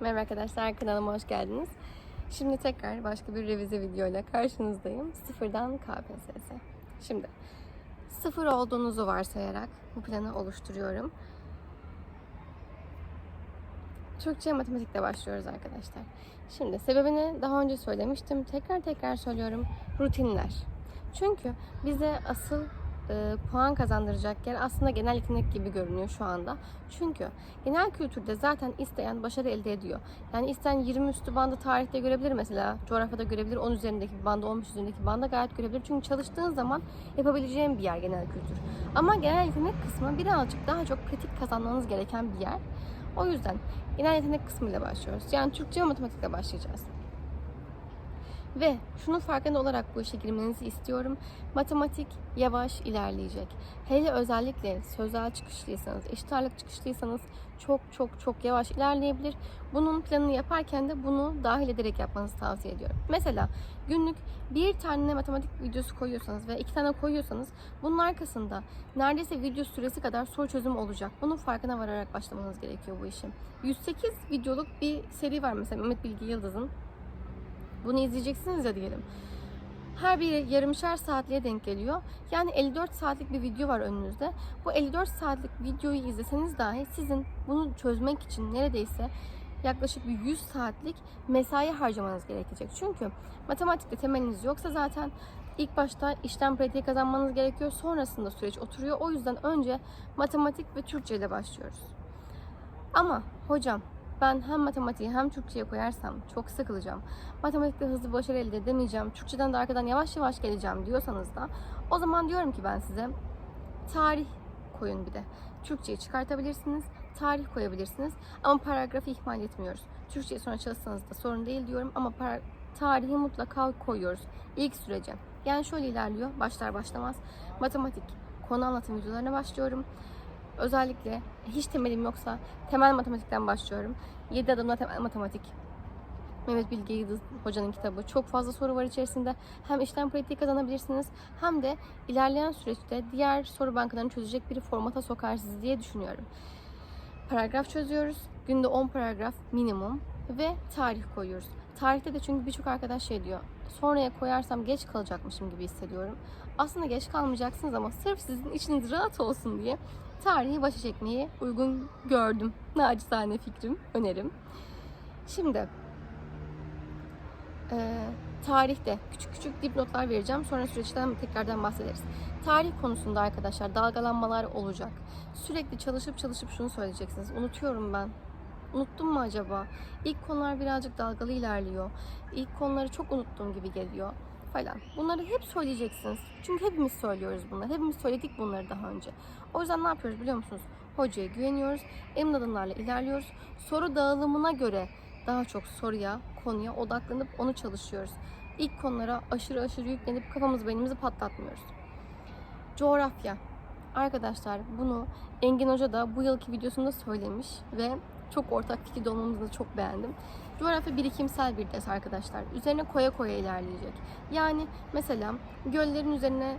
Merhaba arkadaşlar kanalıma hoş geldiniz. Şimdi tekrar başka bir revize videoyla karşınızdayım. Sıfırdan KPSS. Şimdi sıfır olduğunuzu varsayarak bu planı oluşturuyorum. Türkçe matematikle başlıyoruz arkadaşlar. Şimdi sebebini daha önce söylemiştim. Tekrar tekrar söylüyorum. Rutinler. Çünkü bize asıl e, puan kazandıracak yer aslında genel yetenek gibi görünüyor şu anda. Çünkü genel kültürde zaten isteyen başarı elde ediyor. Yani isteyen 20 üstü bandı tarihte görebilir mesela. Coğrafyada görebilir. 10 üzerindeki bir bandı, 15 üzerindeki bandı gayet görebilir. Çünkü çalıştığın zaman yapabileceğin bir yer genel kültür. Ama genel yetenek kısmı birazcık daha çok kritik kazanmanız gereken bir yer. O yüzden genel yetenek kısmıyla başlıyoruz. Yani Türkçe ve matematikle başlayacağız. Ve şunun farkında olarak bu işe girmenizi istiyorum. Matematik yavaş ilerleyecek. Hele özellikle sözel çıkışlıysanız, eşit ağırlık çıkışlıysanız çok çok çok yavaş ilerleyebilir. Bunun planını yaparken de bunu dahil ederek yapmanızı tavsiye ediyorum. Mesela günlük bir tane matematik videosu koyuyorsanız ve iki tane koyuyorsanız bunun arkasında neredeyse video süresi kadar soru çözümü olacak. Bunun farkına vararak başlamanız gerekiyor bu işin. 108 videoluk bir seri var mesela Mehmet Bilgi Yıldız'ın. Bunu izleyeceksiniz ya diyelim. Her biri yarımşar saatliğe denk geliyor. Yani 54 saatlik bir video var önünüzde. Bu 54 saatlik videoyu izleseniz dahi sizin bunu çözmek için neredeyse yaklaşık bir 100 saatlik mesai harcamanız gerekecek. Çünkü matematikte temeliniz yoksa zaten ilk başta işlem pratiği kazanmanız gerekiyor. Sonrasında süreç oturuyor. O yüzden önce matematik ve Türkçe ile başlıyoruz. Ama hocam ben hem matematiği hem Türkçe'ye koyarsam çok sıkılacağım. Matematikte hızlı başarı elde edemeyeceğim. Türkçeden de arkadan yavaş yavaş geleceğim diyorsanız da o zaman diyorum ki ben size tarih koyun bir de. Türkçeyi çıkartabilirsiniz, tarih koyabilirsiniz ama paragrafı ihmal etmiyoruz. Türkçeyi sonra çalışsanız da sorun değil diyorum ama para, tarihi mutlaka koyuyoruz ilk sürece. Yani şöyle ilerliyor, başlar başlamaz. Matematik, konu anlatım videolarına başlıyorum. Özellikle hiç temelim yoksa temel matematikten başlıyorum. 7 adımla temel matematik. Mehmet Bilge Yıldız hocanın kitabı. Çok fazla soru var içerisinde. Hem işlem pratiği kazanabilirsiniz hem de ilerleyen süreçte diğer soru bankalarını çözecek bir formata sokar sizi diye düşünüyorum. Paragraf çözüyoruz. Günde 10 paragraf minimum ve tarih koyuyoruz. Tarihte de çünkü birçok arkadaş şey diyor. Sonraya koyarsam geç kalacakmışım gibi hissediyorum. Aslında geç kalmayacaksınız ama sırf sizin içiniz rahat olsun diye tarihi başa çekmeyi uygun gördüm. Nacizane fikrim, önerim. Şimdi e, tarihte küçük küçük dipnotlar vereceğim. Sonra süreçten tekrardan bahsederiz. Tarih konusunda arkadaşlar dalgalanmalar olacak. Sürekli çalışıp çalışıp şunu söyleyeceksiniz. Unutuyorum ben. Unuttum mu acaba? İlk konular birazcık dalgalı ilerliyor. İlk konuları çok unuttuğum gibi geliyor falan. Bunları hep söyleyeceksiniz. Çünkü hepimiz söylüyoruz bunları. Hepimiz söyledik bunları daha önce. O yüzden ne yapıyoruz biliyor musunuz? Hocaya güveniyoruz. Emin adımlarla ilerliyoruz. Soru dağılımına göre daha çok soruya, konuya odaklanıp onu çalışıyoruz. İlk konulara aşırı aşırı yüklenip kafamız beynimizi patlatmıyoruz. Coğrafya. Arkadaşlar bunu Engin Hoca da bu yılki videosunda söylemiş ve çok ortak fikirde olmamızı çok beğendim. Coğrafya birikimsel bir ders arkadaşlar. Üzerine koya koya ilerleyecek. Yani mesela göllerin üzerine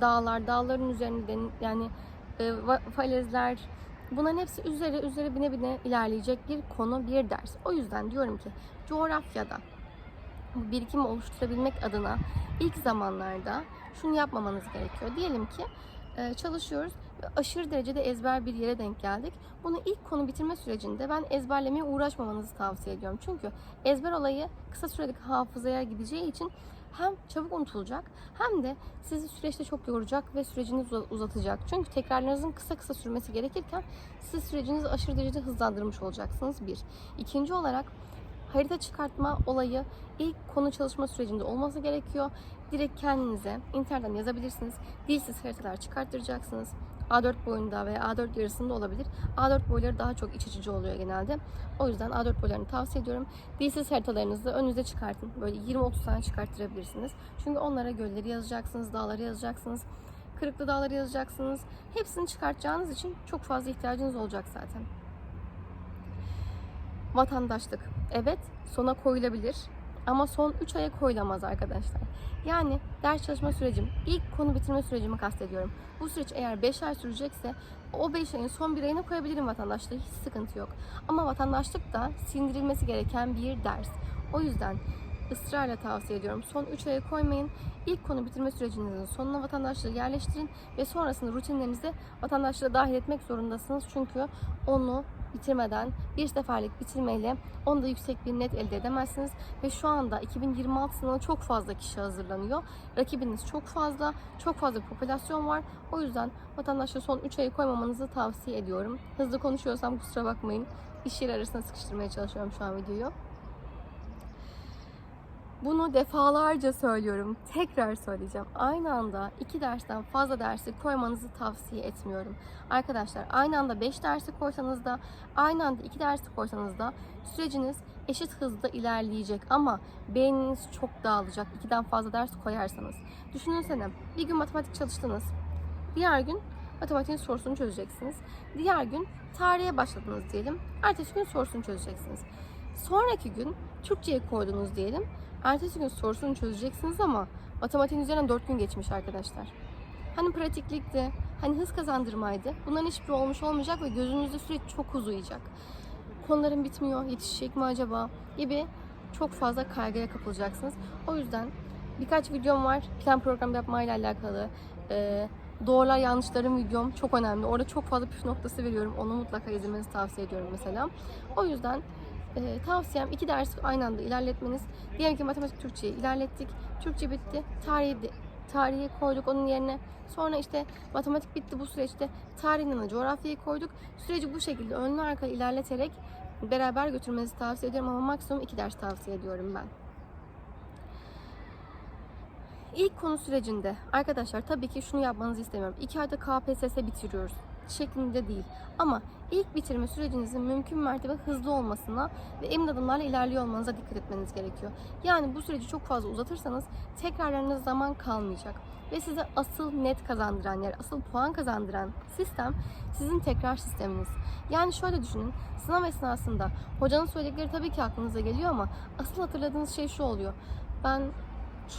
dağlar, dağların üzerine den- yani e, falezler bunların hepsi üzeri üzeri bine bine ilerleyecek bir konu, bir ders. O yüzden diyorum ki coğrafyada bu birikimi oluşturabilmek adına ilk zamanlarda şunu yapmamanız gerekiyor. Diyelim ki e, çalışıyoruz aşırı derecede ezber bir yere denk geldik. Bunu ilk konu bitirme sürecinde ben ezberlemeye uğraşmamanızı tavsiye ediyorum. Çünkü ezber olayı kısa süreli hafızaya gideceği için hem çabuk unutulacak hem de sizi süreçte çok yoracak ve sürecinizi uza- uzatacak. Çünkü tekrarlarınızın kısa kısa sürmesi gerekirken siz sürecinizi aşırı derecede hızlandırmış olacaksınız bir. İkinci olarak harita çıkartma olayı ilk konu çalışma sürecinde olması gerekiyor. Direkt kendinize internetten yazabilirsiniz. Dilsiz haritalar çıkarttıracaksınız. A4 boyunda veya A4 yarısında olabilir. A4 boyları daha çok iç açıcı oluyor genelde. O yüzden A4 boylarını tavsiye ediyorum. Dilsiz haritalarınızı önünüze çıkartın. Böyle 20-30 tane çıkarttırabilirsiniz. Çünkü onlara gölleri yazacaksınız, dağları yazacaksınız. Kırıklı dağları yazacaksınız. Hepsini çıkartacağınız için çok fazla ihtiyacınız olacak zaten. Vatandaşlık. Evet, sona koyulabilir. Ama son 3 aya koyulamaz arkadaşlar. Yani ders çalışma sürecim, ilk konu bitirme sürecimi kastediyorum. Bu süreç eğer 5 ay sürecekse o 5 ayın son bir ayına koyabilirim vatandaşlığı. Hiç sıkıntı yok. Ama vatandaşlık da sindirilmesi gereken bir ders. O yüzden ısrarla tavsiye ediyorum. Son 3 aya koymayın. İlk konu bitirme sürecinizin sonuna vatandaşlığı yerleştirin ve sonrasında rutinlerinize vatandaşlığı dahil etmek zorundasınız. Çünkü onu bitirmeden bir seferlik bitirmeyle onda yüksek bir net elde edemezsiniz. Ve şu anda 2026 sınavına çok fazla kişi hazırlanıyor. Rakibiniz çok fazla, çok fazla popülasyon var. O yüzden vatandaşlığı son 3 ayı koymamanızı tavsiye ediyorum. Hızlı konuşuyorsam kusura bakmayın. İş yeri arasına sıkıştırmaya çalışıyorum şu an videoyu. Bunu defalarca söylüyorum. Tekrar söyleyeceğim. Aynı anda iki dersten fazla dersi koymanızı tavsiye etmiyorum. Arkadaşlar aynı anda 5 dersi koysanız da aynı anda 2 dersi koysanız da süreciniz eşit hızda ilerleyecek ama beyniniz çok dağılacak. 2'den fazla ders koyarsanız. Düşünsene bir gün matematik çalıştınız. Diğer gün matematiğin sorusunu çözeceksiniz. Diğer gün tarihe başladınız diyelim. Ertesi gün sorusunu çözeceksiniz. Sonraki gün Türkçe'ye koydunuz diyelim. Ertesi gün sorusunu çözeceksiniz ama matematiğin üzerinden 4 gün geçmiş arkadaşlar. Hani pratiklikti, hani hız kazandırmaydı. Bunların hiçbiri olmuş olmayacak ve gözünüzde süreç çok uzayacak. Konularım bitmiyor, yetişecek mi acaba gibi çok fazla kaygıya kapılacaksınız. O yüzden birkaç videom var plan program yapmayla alakalı. Ee, doğrular yanlışların videom çok önemli. Orada çok fazla püf noktası veriyorum. Onu mutlaka izlemenizi tavsiye ediyorum mesela. O yüzden e, tavsiyem iki ders aynı anda ilerletmeniz. Diyelim ki matematik Türkçeyi ilerlettik. Türkçe bitti. Tarihi, de- tarihi koyduk onun yerine. Sonra işte matematik bitti bu süreçte. Tarihinden coğrafyayı koyduk. Süreci bu şekilde önlü arkalı ilerleterek beraber götürmenizi tavsiye ediyorum ama maksimum iki ders tavsiye ediyorum ben. İlk konu sürecinde arkadaşlar tabii ki şunu yapmanızı istemiyorum. İki ayda KPSS bitiriyoruz şeklinde değil. Ama ilk bitirme sürecinizin mümkün mertebe hızlı olmasına ve emin adımlarla ilerliyor olmanıza dikkat etmeniz gerekiyor. Yani bu süreci çok fazla uzatırsanız tekrarlarınız zaman kalmayacak. Ve size asıl net kazandıran yer, asıl puan kazandıran sistem sizin tekrar sisteminiz. Yani şöyle düşünün, sınav esnasında hocanın söyledikleri tabii ki aklınıza geliyor ama asıl hatırladığınız şey şu oluyor. Ben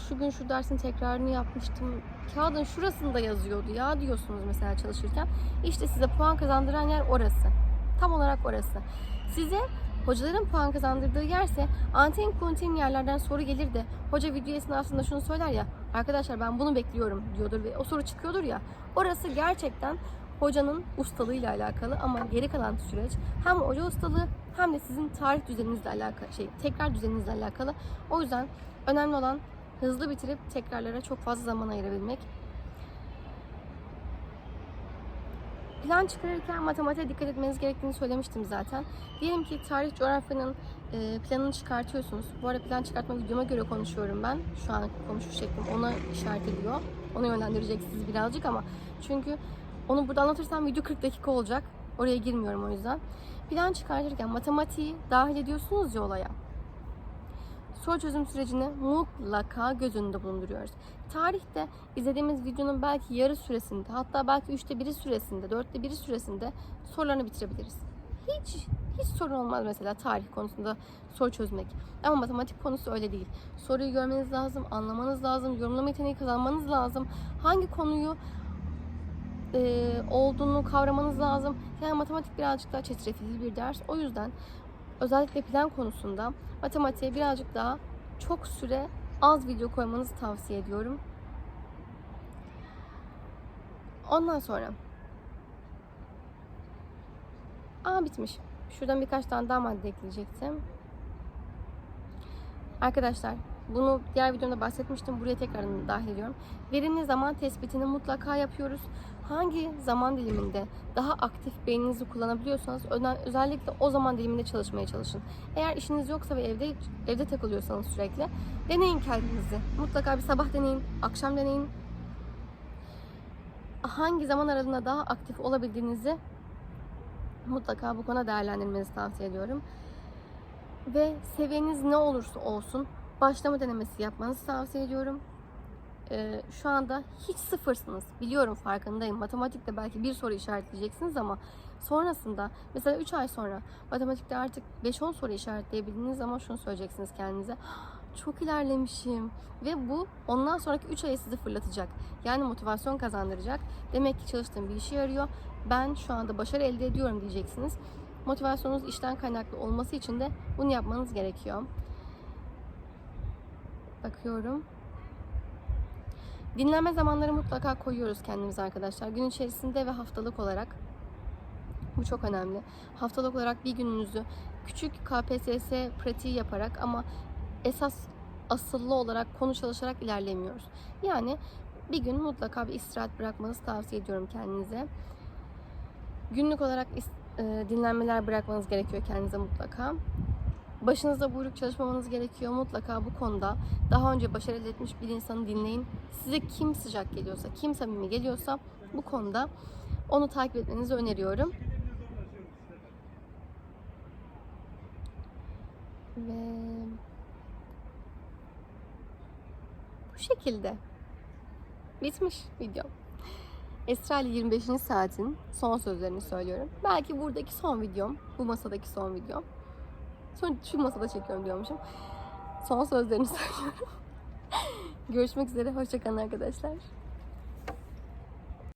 şu gün şu dersin tekrarını yapmıştım. Kağıdın şurasında yazıyordu ya diyorsunuz mesela çalışırken. İşte size puan kazandıran yer orası. Tam olarak orası. Size hocaların puan kazandırdığı yerse antin kuntin yerlerden soru gelir de hoca video esnasında şunu söyler ya arkadaşlar ben bunu bekliyorum diyordur ve o soru çıkıyordur ya orası gerçekten hocanın ustalığıyla alakalı ama geri kalan süreç hem hoca ustalığı hem de sizin tarih düzeninizle alakalı şey tekrar düzeninizle alakalı. O yüzden önemli olan hızlı bitirip tekrarlara çok fazla zaman ayırabilmek. Plan çıkarırken matematiğe dikkat etmeniz gerektiğini söylemiştim zaten. Diyelim ki tarih coğrafyanın e, planını çıkartıyorsunuz. Bu arada plan çıkartma videoma göre konuşuyorum ben. Şu an konuşuş şeklim ona işaret ediyor. Ona yönlendireceksiniz birazcık ama çünkü onu burada anlatırsam video 40 dakika olacak. Oraya girmiyorum o yüzden. Plan çıkartırken matematiği dahil ediyorsunuz ya olaya soru çözüm sürecini mutlaka göz önünde bulunduruyoruz. Tarihte izlediğimiz videonun belki yarı süresinde, hatta belki üçte biri süresinde, dörtte biri süresinde sorularını bitirebiliriz. Hiç hiç sorun olmaz mesela tarih konusunda soru çözmek. Ama matematik konusu öyle değil. Soruyu görmeniz lazım, anlamanız lazım, yorumlama yeteneği kazanmanız lazım. Hangi konuyu e, olduğunu kavramanız lazım. Yani matematik birazcık daha çetrefilli bir ders. O yüzden özellikle plan konusunda matematiğe birazcık daha çok süre az video koymanızı tavsiye ediyorum. Ondan sonra Aa bitmiş. Şuradan birkaç tane daha madde ekleyecektim. Arkadaşlar bunu diğer videomda bahsetmiştim. Buraya tekrar dahil ediyorum. Verimli zaman tespitini mutlaka yapıyoruz. Hangi zaman diliminde daha aktif beyninizi kullanabiliyorsanız özellikle o zaman diliminde çalışmaya çalışın. Eğer işiniz yoksa ve evde evde takılıyorsanız sürekli deneyin kendinizi. Mutlaka bir sabah deneyin, akşam deneyin. Hangi zaman aralığında daha aktif olabildiğinizi mutlaka bu konuda değerlendirmenizi tavsiye ediyorum. Ve seviyeniz ne olursa olsun başlama denemesi yapmanızı tavsiye ediyorum. Ee, şu anda hiç sıfırsınız. Biliyorum farkındayım. Matematikte belki bir soru işaretleyeceksiniz ama sonrasında mesela 3 ay sonra matematikte artık 5-10 soru işaretleyebildiğiniz zaman şunu söyleyeceksiniz kendinize. Çok ilerlemişim ve bu ondan sonraki 3 ayı sizi fırlatacak. Yani motivasyon kazandıracak. Demek ki çalıştığım bir işe yarıyor. Ben şu anda başarı elde ediyorum diyeceksiniz. Motivasyonunuz işten kaynaklı olması için de bunu yapmanız gerekiyor. Bakıyorum. Dinlenme zamanları mutlaka koyuyoruz kendimize arkadaşlar. Gün içerisinde ve haftalık olarak. Bu çok önemli. Haftalık olarak bir gününüzü küçük KPSS pratiği yaparak ama esas asıllı olarak konu çalışarak ilerlemiyoruz. Yani bir gün mutlaka bir istirahat bırakmanızı tavsiye ediyorum kendinize. Günlük olarak e, dinlenmeler bırakmanız gerekiyor kendinize mutlaka. Başınızda buyruk çalışmamanız gerekiyor. Mutlaka bu konuda daha önce başarı elde etmiş bir insanı dinleyin. Size kim sıcak geliyorsa, kim samimi geliyorsa bu konuda onu takip etmenizi öneriyorum. Ve bu şekilde bitmiş video. Esra ile 25. saatin son sözlerini söylüyorum. Belki buradaki son videom, bu masadaki son videom. Son, şu masada çekiyorum diyormuşum. Son sözlerini söylüyorum. Görüşmek üzere, hoşçakalın arkadaşlar.